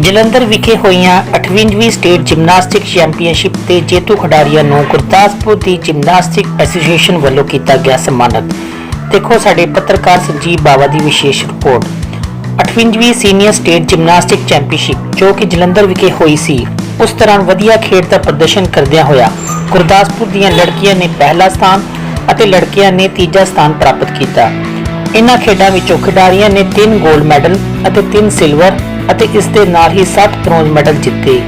ਜਲੰਧਰ ਵਿਖੇ ਹੋਈਆਂ 28ਵੀਂ state gymnastics championship ਤੇ ਜੇਤੂ ਖਿਡਾਰੀਆਂ ਨੂੰ ਗੁਰਦਾਸਪੁਰ ਦੀ ਜਿਮਨਾਸਟਿਕ ਐਸੋਸੀਏਸ਼ਨ ਵੱਲੋਂ ਕੀਤਾ ਗਿਆ ਸਨਮਾਨਿਤ। ਦੇਖੋ ਸਾਡੇ ਪੱਤਰਕਾਰ ਸੰਜੀਵ ਬਾਵਾ ਦੀ ਵਿਸ਼ੇਸ਼ ਰਿਪੋਰਟ। 28ਵੀਂ ਸੀਨੀਅਰ ਸਟੇਟ ਜਿਮਨਾਸਟਿਕ ਚੈਂਪੀਅਨਸ਼ਿਪ, ਜੋ ਕਿ ਜਲੰਧਰ ਵਿਖੇ ਹੋਈ ਸੀ, ਉਸ ਦੌਰਾਨ ਵਧੀਆ ਖੇਡ ਦਾ ਪ੍ਰਦਰਸ਼ਨ ਕਰਦਿਆਂ ਹੋਇਆ ਗੁਰਦਾਸਪੁਰ ਦੀਆਂ ਲੜਕੀਆਂ ਨੇ ਪਹਿਲਾ ਸਥਾਨ ਅਤੇ ਲੜਕਿਆਂ ਨੇ ਤੀਜਾ ਸਥਾਨ ਪ੍ਰਾਪਤ ਕੀਤਾ। ਇਨ੍ਹਾਂ ਖੇਡਾਂ ਵਿੱਚੋਂ ਖਿਡਾਰੀਆਂ ਨੇ 3 골ਡ ਮੈਡਲ ਅਤੇ 3 ਸਿਲਵਰ ਅਤੇ ਇਸ ਦੇ ਨਾਲ ਹੀ 60 ਬ੍ਰੌਂਜ਼ ਮੈਡਲ ਜਿੱਤੇ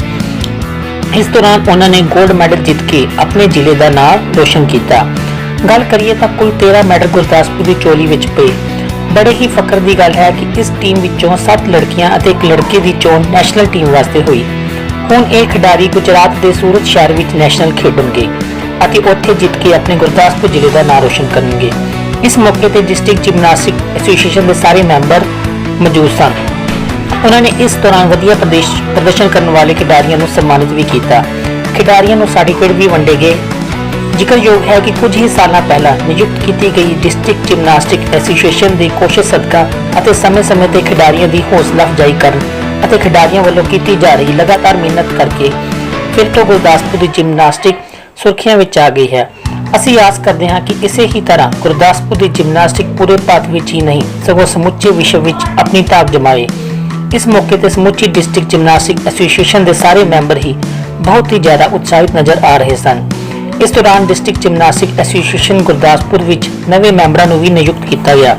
ਇਸ ਦੌਰਾਨ ਉਹਨਾਂ ਨੇ 골ਡ ਮੈਡਲ ਜਿੱਤ ਕੇ ਆਪਣੇ ਜ਼ਿਲ੍ਹੇ ਦਾ ਨਾਮ ਰੋਸ਼ਨ ਕੀਤਾ। ਗੱਲ ਕਰੀਏ ਤਾਂ ਕੁੱਲ 13 ਮੈਡਲ ਗੁਰਦਾਸਪੁਰ ਦੀ ਚੋਲੀ ਵਿੱਚ ਪਏ। ਬੜੇ ਹੀ ਫਖਰ ਦੀ ਗੱਲ ਹੈ ਕਿ ਇਸ ਟੀਮ ਵਿੱਚੋਂ 7 ਲੜਕੀਆਂ ਅਤੇ ਇੱਕ ਲੜਕੇ ਦੀ ਚੋਣ ਨੈਸ਼ਨਲ ਟੀਮ ਵਾਸਤੇ ਹੋਈ। ਹੁਣ ਇਹ ਖਿਡਾਰੀ ਗੁਜਰਾਤ ਦੇ ਸੂਰਤ ਸ਼ਹਿਰ ਵਿੱਚ ਨੈਸ਼ਨਲ ਖੇਡਣਗੇ ਅਤੇ ਉੱਥੇ ਜਿੱਤ ਕੇ ਆਪਣੇ ਗੁਰਦਾਸਪੁਰ ਜ਼ਿਲ੍ਹੇ ਦਾ ਨਾਮ ਰੋਸ਼ਨ ਕਰਨਗੇ। ਇਸ ਮੌਕੇ ਤੇ ਡਿਸਟ੍ਰਿਕਟ ਜਿਮਨਾਸਟਿਕ ਐਸੋਸੀਏਸ਼ਨ ਦੇ ਸਾਰੇ ਮੈਂਬਰ ਮੌਜੂਦ ਸਨ। ਉਹਨਾਂ ਨੇ ਇਸ ਦੌਰਾਨ ਵਧੀਆ ਪ੍ਰਦਰਸ਼ਨ ਕਰਨ ਵਾਲੇ ਖਿਡਾਰੀਆਂ ਨੂੰ ਸਨਮਾਨਿਤ ਵੀ ਕੀਤਾ। ਖਿਡਾਰੀਆਂ ਨੂੰ ਸਰਟੀਫਿਕੇਟ ਵੀ ਵੰਡੇ ਗਏ। ਜ਼ਿਕਰਯੋਗ ਹੈ ਕਿ ਕੁਝ ਹੀ ਸਾਲਾਂ ਪਹਿਲਾਂ ਨਿਯੁਕਤ ਕੀਤੀ ਗਈ ਡਿਸਟ੍ਰਿਕਟ ਜਿਮਨਾਸਟਿਕ ਐਸੋਸੀਏਸ਼ਨ ਦੀ ਕੋਸ਼ਿਸ਼ ਸਦਕਾ ਅਤੇ ਸਮੇਂ-ਸਮੇਂ ਤੇ ਖਿਡਾਰੀਆਂ ਦੀ ਹੌਸਲਾ ਅਫਜ਼ਾਈ ਕਰਨ ਅਤੇ ਖਿਡਾਰੀਆਂ ਵੱਲੋਂ ਕੀਤੀ ਜਾ ਰਹੀ ਲਗਾਤਾਰ ਮਿਹਨਤ ਕਰਕੇ ਫਿਰ ਤੋਂ ਗੁਰਦਾਸਪੁਰ ਦੀ ਜਿਮਨਾਸਟਿਕ ਸੁਰਖੀਆਂ ਵਿੱਚ ਆ ਗਈ ਹੈ। ਅਸੀਂ ਆਸ ਕਰਦੇ ਹਾਂ ਕਿ ਇਸੇ ਹੀ ਤਰ੍ਹਾਂ ਗੁਰਦਾਸਪੁਰ ਦੀ ਜਿਮਨਾਸਟਿਕ ਪੂਰੇ ਭਾਰਤ ਵਿੱਚ ਹੀ ਨਹੀਂ, ਸਗੋਂ ਸਮੁੱਚੇ ਵਿਸ਼ਵ ਵਿੱਚ ਆਪਣੀ ਤਾਕ ਜਮਾਏ। ਇਸ ਮੌਕੇ ਤੇ ਸਮੁੱਚੀ ਡਿਸਟ੍ਰਿਕਟ ਜਿਮਨਾਸਟਿਕ ਐਸੋਸੀਏਸ਼ਨ ਦੇ ਸਾਰੇ ਮੈਂਬਰ ਹੀ ਬਹੁਤ ਹੀ ਜ਼ਿਆਦਾ ਉਤਸ਼ਾਹਿਤ ਨਜ਼ਰ ਆ ਰਹੇ ਸਨ। ਇਸ ਦੌਰਾਨ ਡਿਸਟ੍ਰਿਕਟ ਜਿਮਨਾਸਟਿਕ ਐਸੋਸੀਏਸ਼ਨ ਗੁਰਦਾਸਪੁਰ ਵਿੱਚ ਨਵੇਂ ਮੈਂਬਰਾਂ ਨੂੰ ਵੀ ਨਿਯੁਕਤ ਕੀਤਾ ਗਿਆ,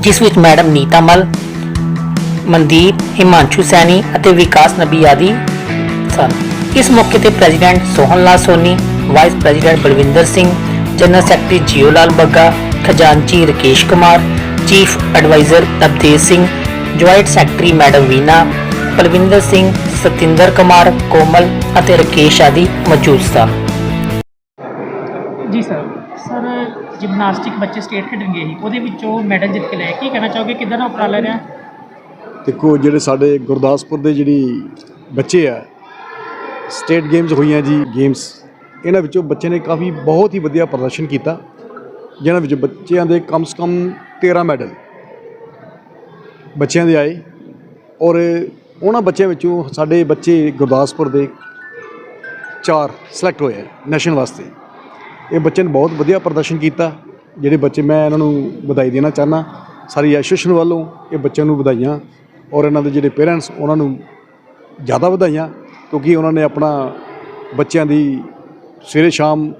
ਜਿਸ ਵਿੱਚ ਮੈਡਮ ਨੀਤਾ ਮਲ, ਮਨਦੀਪ, ਹਿਮਾਂਸ਼ੂ ਸੈਣੀ ਅਤੇ ਵਿਕਾਸ ਨਬੀ ਆਦਿ ਸਨ। ਇਸ ਮੌਕੇ ਤੇ president Sohan Lal Soni, vice president Balwinder Singh, general secretary Jeo Lal Bagga, ਖਜ਼ਾਨਚੀ Rakesh Kumar, chief adviser Navtej Singh joint secretary madam Veena Palwinder Singh Satinder Kumar Komal ਅਤੇ ਰਕੇਸ਼ ਆਦਿ ਮੌਜੂਦ ਸਨ। ਜੀ ਸਰ। ਸਰ ਜਿਮਨਾਸਟਿਕ ਬੱਚੇ state ਖੇਡਣਗੇ ਸੀ ਉਹਦੇ ਵਿੱਚੋਂ ਮੈਡਲ ਜਿੱਤ ਕੇ ਲਿਆ ਕੀ ਕਹਿਣਾ ਚਾਹੋਗੇ? ਕਿਦਾਂ ਦਾ ਉਪਰਾਲਾ ਰਿਹਾ? ਦੇਖੋ ਜਿਹੜੇ ਸਾਡੇ ਗੁਰਦਾਸਪੁਰ ਦੇ ਜਿਹੜੀ ਬੱਚੇ ਆ ਸਟੇਟ ਗੇਮਸ ਹੋਈਆਂ ਜੀ ਗੇਮਸ ਇਹਨਾਂ ਵਿੱਚੋਂ ਬੱਚੇ ਨੇ ਕਾਫੀ ਬਹੁਤ ਹੀ ਵਧੀਆ ਪ੍ਰਦਰਸ਼ਨ ਕੀਤਾ ਜਿਨ੍ਹਾਂ ਵਿੱਚ ਬੱਚਿਆਂ ਦੇ ਕਮ ਸੇ ਕਮ 13 ਮੈਡਲ। ਬੱਚਿਆਂ ਦੇ ਆਏ ਔਰ ਉਹਨਾਂ ਬੱਚਿਆਂ ਵਿੱਚੋਂ ਸਾਡੇ ਬੱਚੇ ਗੁਰਦਾਸਪੁਰ ਦੇ ਚਾਰ ਸਿਲੈਕਟ ਹੋਏ ਆ ਨੈਸ਼ਨਲ ਵਾਸਤੇ। ਇਹ ਬੱਚੇ ਨੇ ਬਹੁਤ ਵਧੀਆ ਪ੍ਰਦਰਸ਼ਨ ਕੀਤਾ। ਜਿਹੜੇ ਬੱਚੇ ਮੈਂ ਇਹਨਾਂ ਨੂੰ ਵਧਾਈ ਦੇਣਾ ਚਾਹਨਾ ਸਾਰੀ ਐਸੋਸੀਏਸ਼ਨ ਵੱਲੋਂ ਇਹ ਬੱਚਿਆਂ ਨੂੰ ਵਧਾਈਆਂ ਔਰ ਇਹਨਾਂ ਦੇ ਜਿਹੜੇ ਪੇਰੈਂਟਸ ਉਹਨਾਂ ਨੂੰ ਜ਼ਿਆਦਾ ਵਧਾਈਆਂ ਕਿਉਂਕਿ ਉਹਨਾਂ ਨੇ ਆਪਣਾ ਬੱਚਿਆਂ ਦੀ ਸਵੇਰੇ ਸ਼ਾਮ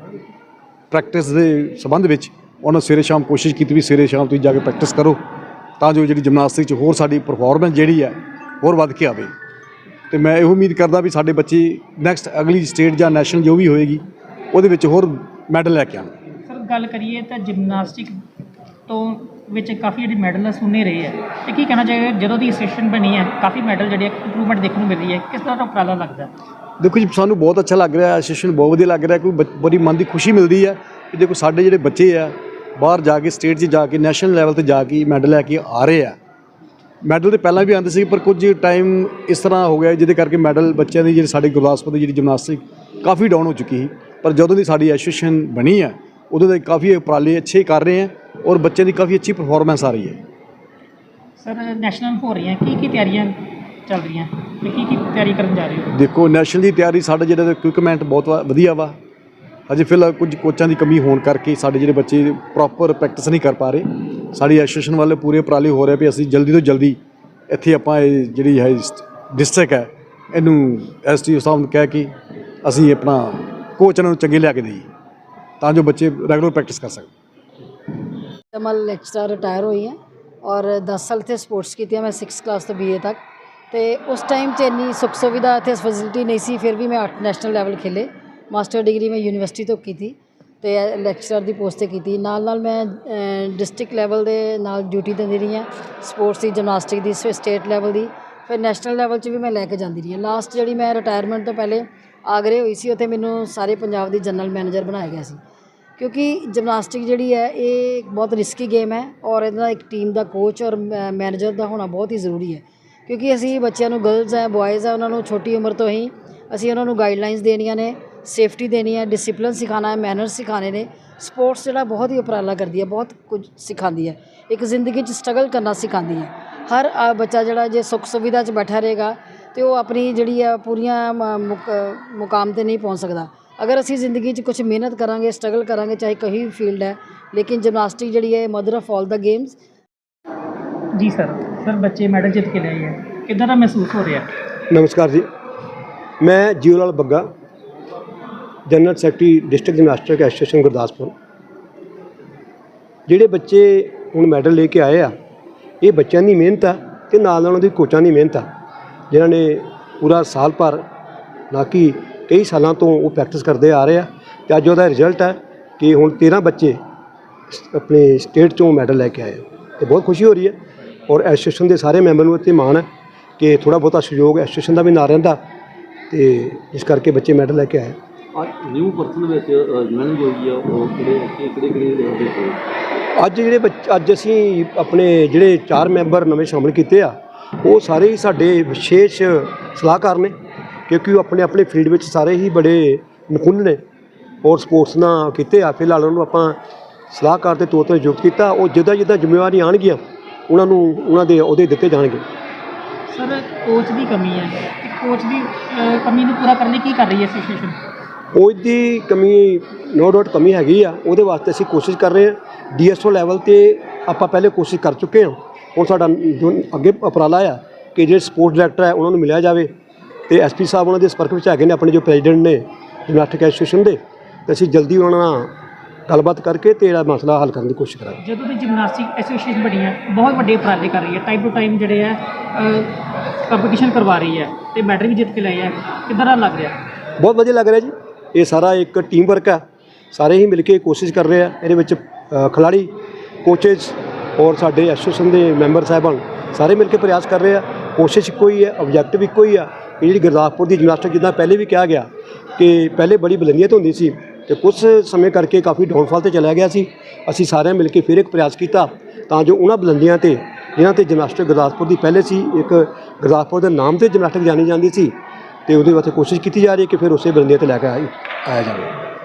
ਪ੍ਰੈਕਟਿਸ ਦੇ ਸੰਬੰਧ ਵਿੱਚ ਉਹਨਾਂ ਸਵੇਰੇ ਸ਼ਾਮ ਕੋਸ਼ਿਸ਼ ਕੀਤੀ ਵੀ ਸਵੇਰੇ ਸ਼ਾਮ ਤੁਸੀਂ ਜਾ ਕੇ ਪ੍ਰੈਕਟਿਸ ਕਰੋ। ਤਾਂ ਜੋ ਜਿਹੜੀ ਜਿਮਨਾਸਟਿਕ 'ਚ ਹੋਰ ਸਾਡੀ ਪਰਫਾਰਮੈਂਸ ਜਿਹੜੀ ਹੈ ਹੋਰ ਵੱਧ ਕੇ ਆਵੇ। ਤੇ ਮੈਂ ਇਹੋ ਉਮੀਦ ਕਰਦਾ ਵੀ ਸਾਡੇ ਬੱਚੇ ਨੈਕਸਟ ਅਗਲੀ ਸਟੇਟ ਜਾਂ ਨੈਸ਼ਨਲ ਜੋ ਵੀ ਹੋਏਗੀ ਉਹਦੇ ਵਿੱਚ ਹੋਰ ਮੈਡਲ ਲੈ ਕੇ ਆਉਣ। ਸਰ ਗੱਲ ਕਰੀਏ ਤਾਂ ਜਿਮਨਾਸਟਿਕ ਤੋਂ ਵਿੱਚ ਕਾਫੀ ਜਿਹੜੇ ਮੈਡਲ ਸੁਣੇ ਰਹੇ ਆ ਤੇ ਕੀ ਕਹਿਣਾ ਚਾਹੀਦਾ ਜਦੋਂ ਦੀ ਐਸੋਸੀਏਸ਼ਨ ਬਣੀ ਹੈ ਕਾਫੀ ਮੈਡਲ ਜਿਹੜੇ ਇੰਪਰੂਵਮੈਂਟ ਦੇਖਣ ਨੂੰ ਮਿਲ ਰਹੀ ਹੈ। ਕਿਸ ਤਰ੍ਹਾਂ ਦਾ ਉਪਰਾਲਾ ਲੱਗਦਾ ਦੇਖੋ ਜੀ ਸਾਨੂੰ ਬਹੁਤ ਅੱਛਾ ਲੱਗ ਰਿਹਾ ਐਸੋਸੀਏਸ਼ਨ ਬਹੁਤ ਵਧੀਆ ਲੱਗ ਰਿਹਾ ਕੋਈ ਬੜੀ ਮਨ ਦੀ ਖੁਸ਼ੀ ਮਿਲਦੀ ਹੈ ਕਿ ਦੇਖੋ ਸਾਡੇ ਜਿਹੜੇ ਬੱਚੇ ਆ ਬਾਹਰ ਜਾ ਕੇ ਸਟੇਟ 'ਚ ਜਾ ਕੇ ਨੈਸ਼ਨਲ ਲੈਵਲ ਤੇ ਜਾ ਕੇ ਮੈਡਲ ਲੈ ਕੇ ਆ ਰਹੇ ਆ। ਮੈਡਲ ਤੇ ਪਹਿਲਾਂ ਵੀ ਆਉਂਦੇ ਸੀ ਪਰ ਕੁਝ ਟਾਈਮ ਇਸ ਤਰ੍ਹਾਂ ਹੋ ਗਿਆ ਜਿਹਦੇ ਕਰਕੇ ਮੈਡਲ ਬੱਚਿਆਂ ਦੀ ਜਿਹੜੀ ਸਾਡੇ ਗੁਰਦਾਸਪੁਰ ਦੀ ਜਿਹੜੀ ਜਿਮਨਾਸਟਿਕ ਕਾਫੀ ਡਾਊਨ ਹੋ ਚੁੱਕੀ ਸੀ। ਪਰ ਜਦੋਂ ਦੀ ਸਾਡੀ ਐਸੋਸੀਏਸ਼ਨ ਬਣੀ ਹੈ ਉਦੋਂ ਦੇ ਕਾਫੀ ਉਪਰਾਲੇ ਅੱਛੇ ਕਰ ਰਹੇ ਆ ਔਰ ਬੱਚਿਆਂ ਦੀ ਕਾਫੀ ਅੱਛੀ ਪਰਫਾਰਮੈਂਸ ਆ ਰਹੀ ਹੈ। ਸਰ ਨੈਸ਼ਨਲ ਹੋ ਰਹੀਆਂ ਕੀ ਕੀ ਤਿਆਰੀਆਂ ਚੱਲ ਰਹੀਆਂ ਤੇ ਕੀ ਕੀ ਤਿਆਰੀ ਕਰਨ ਜਾ ਰਹੇ ਹੋ? ਦੇਖੋ ਨੈਸ਼ਨਲ ਦੀ ਤਿਆਰੀ ਸਾਡੇ ਜਿਹੜੇ ਇਕਵਿਪਮੈਂਟ ਬਹੁਤ ਵਧੀਆ ਵਾ। ਅਜੇ ਫਿਲਹਾਲ ਕੁਝ ਕੋਚਾਂ ਦੀ ਕਮੀ ਹੋਣ ਕਰਕੇ ਸਾਡੇ ਜਿਹੜੇ ਬੱਚੇ ਪ੍ਰੋਪਰ ਪ੍ਰੈਕਟਿਸ ਨਹੀਂ ਕਰ ਪਾ ਰਹੇ। ਸਾਡੀ ਐਸੋਸੀਏਸ਼ਨ ਵੱਲ ਪੂਰੇ ਉਪਰਾਲੇ ਹੋ ਰਹੇ ਵੀ ਅਸੀਂ ਜਲਦੀ ਤੋਂ ਜਲਦੀ ਇੱਥੇ ਆਪਾਂ ਇਹ ਜਿਹੜੀ ਹੈ ਡਿਸਟ੍ਰਿਕਟ ਹੈ, ਇਹਨੂੰ ਐਸਟੀਓ ਸਾਹਿਬ ਨੂੰ ਕਹਿ ਕੇ ਅਸੀਂ ਆਪਣਾ ਕੋਚ ਨੂੰ ਚੰਗੇ ਲਿਆ ਕੇ ਦੇਈਏ, ਤਾਂ ਜੋ ਬੱਚੇ ਰੈਗੂਲਰ ਪ੍ਰੈਕਟਿਸ ਕਰ ਸਕਣ। ਕਮਲ ਲੈਕਚਰਰ ਰਿਟਾਇਰ ਹੋਈ ਹੈ ਔਰ 10 ਸਾਲ ਇੱਥੇ ਸਪੋਰਟਸ ਕੀਤੀਆਂ ਮੈਂ 6th ਕਲਾਸ ਤੋਂ ਬੀਏ ਤੱਕ। ਤੇ ਉਸ ਟਾਈਮ 'ਚ ਇੰਨੀ ਸੁੱਖ ਸੁਵਿਧਾ ਇੱਥੇ ਫੈਸਿਲਿਟੀ ਨਹੀਂ ਸੀ, ਫਿਰ ਵੀ ਮੈਂ 8 ਨੈਸ਼ਨਲ ਲੈਵਲ ਖੇਲੇ। ਮਾਸਟਰ ਡਿਗਰੀ ਮੈਂ ਯੂਨੀਵਰਸਿਟੀ ਤੋਂ ਕੀਤੀ ਤੇ ਲੈਕਚਰਰ ਦੀ ਪੋਸਟ ਤੇ ਕੀਤੀ। ਨਾਲ ਨਾਲ ਮੈਂ ਡਿਸਟ੍ਰਿਕਟ ਲੈਵਲ ਦੇ ਨਾਲ ਡਿਊਟੀ ਦਿੰਦੀ ਰਹੀ ਹਾਂ। ਸਪੋਰਟਸ ਦੀ, ਜਿਮਨਾਸਟਿਕ ਦੀ, ਫਿਰ ਸਟੇਟ ਲੈਵਲ ਦੀ, ਫਿਰ ਨੈਸ਼ਨਲ ਲੈਵਲ 'ਚ ਵੀ ਮੈਂ ਲੈ ਕੇ ਜਾਂਦੀ ਰਹੀ ਹਾਂ। ਲਾਸਟ ਜਿਹੜੀ ਮੈਂ ਰਿਟਾਇਰਮੈਂਟ ਤੋਂ ਪਹਿਲੇ ਆਗਰੇ ਹੋਈ ਸੀ, ਉੱਥੇ ਮੈਨੂੰ ਸਾਰੇ ਪੰਜਾਬ ਦੀ ਜਨਰਲ ਮੈਨੇਜਰ ਬਣਾਇਆ ਗਿਆ ਸੀ। ਕਿਉਂਕਿ ਜਿਮਨਾਸਟਿਕ ਜਿਹੜੀ ਹੈ, ਇਹ ਬਹੁਤ ਰਿਸਕੀ ਗੇਮ ਹੈ ਔਰ ਇਹਦਾ ਇੱਕ ਟੀਮ ਦਾ ਕੋਚ ਔਰ ਮੈਨੇਜਰ ਦਾ ਹੋਣਾ ਬਹੁਤ ਹੀ ਜ਼ਰੂਰੀ ਹੈ। ਕਿਉਂਕਿ ਅਸੀਂ ਬੱਚਿਆਂ ਨੂੰ ਗਰਲਸ ਹੈ ਬॉयਜ਼ ਹੈ, ਉਹਨਾਂ ਨੂੰ ਛੋਟੀ ਉਮਰ ਤੋਂ ਹੀ ਅਸੀਂ ਉਹਨਾਂ ਨੂੰ ਗਾਈਡਲਾਈਨਸ ਦੇਣੀਆਂ ਨੇ। ਸੇਫਟੀ ਦੇਣੀ ਹੈ ਡਿਸਪਲਿਨ ਸਿਖਾਉਣਾ ਹੈ ਮੈਨਰਸ ਸਿਖਾਣੇ ਨੇ। ਸਪੋਰਟਸ ਜਿਹੜਾ ਬਹੁਤ ਹੀ ਉਪਰਾਲਾ ਕਰਦੀ ਹੈ ਬਹੁਤ ਕੁਝ ਸਿਖਾਉਂਦੀ ਹੈ। ਇੱਕ ਜ਼ਿੰਦਗੀ 'ਚ ਸਟਰਗਲ ਕਰਨਾ ਸਿਖਾਉਂਦੀ ਹੈ। ਹਰ ਬੱਚਾ ਜਿਹੜਾ ਜੇ ਸੁੱਖ ਸੁਵਿਧਾ 'ਚ ਬੈਠਾ ਰਹੇਗਾ ਤੇ ਉਹ ਆਪਣੀ ਜਿਹੜੀ ਆ ਪੂਰੀਆਂ ਮ- ਮੁਕ- ਮੁਕਾਮ ਤੇ ਨਹੀਂ ਪਹੁੰਚ ਸਕਦਾ। ਅਗਰ ਅਸੀਂ ਜ਼ਿੰਦਗੀ 'ਚ ਕੁਝ ਮਿਹਨਤ ਕਰਾਂਗੇ ਸਟਰਗਲ ਕਰਾਂਗੇ ਚਾਹੇ ਕਹੀ ਵੀ ਫੀਲਡ ਹੈ ਲੇਕਿਨ ਜਿਮਨਾਸਟਿਕ ਜਿਹੜੀ ਹੈ mother of all the games ਜੀ ਸਰ ਸਰ ਬੱਚੇ ਮੈਡਲ ਜਿੱਤ ਕੇ ਲਿਆਏ ਹੈ। ਕਿੱਦਾਂ ਦਾ ਮਹਿਸੂਸ ਹੋ ਰਿਹਾ? ਨਮਸਕਾਰ ਜੀ। ਮੈਂ Jeo Lal Bagga. General secretary district gymnastic association Gurdaspur. ਜਿਹੜੇ ਬੱਚੇ ਹੁਣ ਮੈਡਲ ਲੈ ਕੇ ਆਏ ਆ, ਇਹ ਬੱਚਿਆਂ ਦੀ ਮਿਹਨਤ ਆ ਤੇ ਨਾਲ ਨਾਲ ਉਹਨਾਂ ਦੀ ਕੋਚਾਂ ਦੀ ਮਿਹਨਤ ਆ, ਜਿਨ੍ਹਾਂ ਨੇ ਪੂਰਾ ਸਾਲ ਭਰ, ਨਾ ਕਿ ਕਈ ਸਾਲਾਂ ਤੋਂ ਉਹ ਪ੍ਰੈਕਟਿਸ ਕਰਦੇ ਆ ਰਹੇ ਆ ਤੇ ਅੱਜ ਉਹਦਾ ਰਿਜ਼ਲਟ ਹੈ ਕਿ ਹੁਣ 13 ਬੱਚੇ ਆਪਣੇ ਸਟੇਟ ਚੋਂ ਮੈਡਲ ਲੈ ਕੇ ਆਏ ਆ। ਤੇ ਬਹੁਤ ਖੁਸ਼ੀ ਹੋ ਰਹੀ ਹੈ ਔਰ ਐਸੋਸੀਏਸ਼ਨ ਦੇ ਸਾਰੇ ਮੈਂਬਰ ਨੂੰ ਇੱਥੇ ਮਾਣ ਹੈ ਕਿ ਥੋੜਾ ਬਹੁਤਾ ਸਹਿਯੋਗ ਐਸੋਸੀਏਸ਼ਨ ਦਾ ਵੀ ਨਾ ਰਹਿੰਦਾ ਤੇ ਇਸ ਕਰਕੇ ਬੱਚੇ ਮੈਡਲ ਲੈ ਕੇ ਆਏ ਨਿਊ ਪਰਸਨ ਵਿੱਚ ਜੁਆਇਨਿੰਗ ਹੋਈ ਆ ਉਹ ਕਿਹੜੇ ਕਿਹੜੇ ਕਿਹੜੇ ਦੇ ਹੋਏ ਅੱਜ ਜਿਹੜੇ ਬੱਚ- ਅੱਜ ਅਸੀਂ ਆਪਣੇ ਜਿਹੜੇ ਚਾਰ ਮੈਂਬਰ ਨਵੇਂ ਸ਼ਾਮਲ ਕੀਤੇ ਆ ਉਹ ਸਾਰੇ ਹੀ ਸਾਡੇ ਵਿਸ਼ੇਸ਼ ਸਲਾਹਕਾਰ ਨੇ ਕਿਉਂਕਿ ਉਹ ਆਪਣੇ ਆਪਣੇ ਫੀਲਡ ਵਿੱਚ ਸਾਰੇ ਹੀ ਬੜੇ ਨਿਪੁੰਨ ਨੇ ਔਰ ਸਪੋਰਟਸ ਨਾਲ ਕੀਤੇ ਆ। ਫਿਲਹਾਲ ਉਹਨੂੰ ਆਪਾਂ ਸਲਾਹਕਾਰ ਦੇ ਤੌਰ ਤੇ ਨਿਯੁਕਤ ਕੀਤਾ ਉਹ ਜਿੱਦਾਂ ਜਿੱਦਾਂ ਜ਼ਿੰਮੇਵਾਰੀ ਆਣਗੀਆਂ ਉਹਨਾਂ ਨੂੰ ਉਹਨਾਂ ਦੇ ਅਹੁਦੇ ਦਿੱਤੇ ਜਾਣਗੇ। ਸਰ ਕੋਚ ਦੀ ਕਮੀ ਹੈ। ਤੇ ਕੋਚ ਦੀ ਕਮੀ ਨੂੰ ਪੂਰਾ ਕਰਨ ਲਈ ਕੀ ਕਰ ਰਹੀ ਹੈ ਐਸੋਸੀਏਸ਼ਨ ਕੋਚ ਦੀ ਕਮੀ ਨੋ ਡਾਊਟ ਕਮੀ ਹੈਗੀ ਆ ਉਹਦੇ ਵਾਸਤੇ ਅਸੀਂ ਕੋਸ਼ਿਸ਼ ਕਰ ਰਹੇ ਹਾਂ। ਡੀਐਸਓ ਲੈਵਲ ਤੇ ਆਪਾਂ ਪਹਿਲੇ ਕੋਸ਼ਿਸ਼ ਕਰ ਚੁੱਕੇ ਹਾਂ। ਹੁਣ ਸਾਡਾ ਜੋ ਅੱਗੇ ਉਪਰਾਲਾ ਆ ਕਿ ਜਿਹੜੇ ਸਪੋਰਟਸ ਡਾਇਰੈਕਟਰ ਹੈ ਉਹਨਾਂ ਨੂੰ ਮਿਲਿਆ ਜਾਵੇ। ਤੇ ਐਸਪੀ ਸਾਹਿਬ ਉਹਨਾਂ ਦੇ ਸੰਪਰਕ ਵਿੱਚ ਹੈਗੇ ਨੇ ਆਪਣੇ ਜੋ ਪ੍ਰੈਜ਼ੀਡੈਂਟ ਨੇ ਜਿਮਨਾਸਟਿਕ ਐਸੋਸੀਏਸ਼ਨ ਦੇ। ਤੇ ਅਸੀਂ ਜਲਦੀ ਉਹਨਾਂ ਨਾਲ ਗੱਲਬਾਤ ਕਰਕੇ ਤੇ ਇਹਦਾ ਮਸਲਾ ਹੱਲ ਕਰਨ ਦੀ ਕੋਸ਼ਿਸ਼ ਕਰਾਂਗੇ। ਜਦੋਂ ਦੀ ਜਿਮਨਾਸਟਿਕ ਐਸੋਸੀਏਸ਼ਨ ਬਣੀ ਹੈ ਬਹੁਤ ਵੱਡੇ ਉਪਰਾਲੇ ਕਰ ਰਹੀ ਹੈ। ਟਾਈਮ ਟੂ ਟਾਈਮ ਜਿਹੜੇ ਹੈ ਕੰਪੀਟੀਸ਼ਨ ਕਰਵਾ ਰਹੀ ਹੈ। ਤੇ ਮੈਡਲ ਵੀ ਜਿੱਤ ਕੇ ਲਈ ਹੈ। ਕਿੱਦਾਂ ਦਾ ਲੱਗ ਰਿਹਾ? ਬਹੁਤ ਵਧੀਆ ਲੱਗ ਰਿਹਾ ਜੀ। ਇਹ ਸਾਰਾ ਇੱਕ ਟੀਮ ਵਰਕ ਹੈ ਸਾਰੇ ਹੀ ਮਿਲ ਕੇ ਕੋਸ਼ਿਸ਼ ਕਰ ਰਹੇ ਆ। ਇਹਦੇ ਵਿੱਚ ਖਿਲਾੜੀ ਕੋਚਸ ਔਰ ਸਾਡੇ ਐਸੋਸੀਏਸ਼ਨ ਦੇ ਮੈਂਬਰ ਸਾਹਿਬਾਨ ਸਾਰੇ ਮਿਲ ਕੇ ਪ੍ਰਯਾਸ ਕਰ ਰਹੇ ਆ। ਕੋਸ਼ਿਸ਼ ਇੱਕੋ ਹੀ ਹੈ ਆਬਜੈਕਟਿਵ ਇੱਕੋ ਹੀ ਆ। ਕਿ ਜਿਹੜੀ ਗੁਰਦਾਸਪੁਰ ਦੀ ਜਿਮਨਾਸਟਿਕ ਜਿੱਦਾਂ ਪਹਿਲੇ ਵੀ ਕਿਹਾ ਗਿਆ ਕਿ ਪਹਿਲੇ ਬੜੀ ਬੁਲੰਦੀਆਂ ਤੇ ਹੁੰਦੀ ਸੀ ਤੇ ਕੁਝ ਸਮੇਂ ਕਰਕੇ ਕਾਫੀ ਡਾਊਨਫਾਲ ਤੇ ਚਲਾ ਗਿਆ ਸੀ। ਅਸੀਂ ਸਾਰਿਆਂ ਮਿਲ ਕੇ ਫਿਰ ਇੱਕ ਪ੍ਰਯਾਸ ਕੀਤਾ ਤਾਂ ਜੋ ਉਹਨਾਂ ਬੁਲੰਦੀਆਂ ਤੇ, ਜਿਨ੍ਹਾਂ ਤੇ ਜਿਮਨਾਸਟਿਕ ਗੁਰਦਾਸਪੁਰ ਦੀ ਪਹਿਲੇ ਸੀ, ਇੱਕ ਗੁਰਦਾਸਪੁਰ ਦੇ ਨਾਮ ਤੇ ਜਿਮਨਾਸਟਿਕ ਜਾਣੀ ਜਾਂਦੀ ਸੀ ਤੇ ਉਹਦੇ ਵਾਸਤੇ ਕੋਸ਼ਿਸ਼ ਕੀਤੀ ਜਾ ਰਹੀ ਹੈ ਕਿ ਫਿਰ ਉਸੇ ਬੁਲੰਦੀਆਂ ਤੇ ਲੈ ਕੇ ਆਈ- ਆਇਆ ਜਾਵੇ।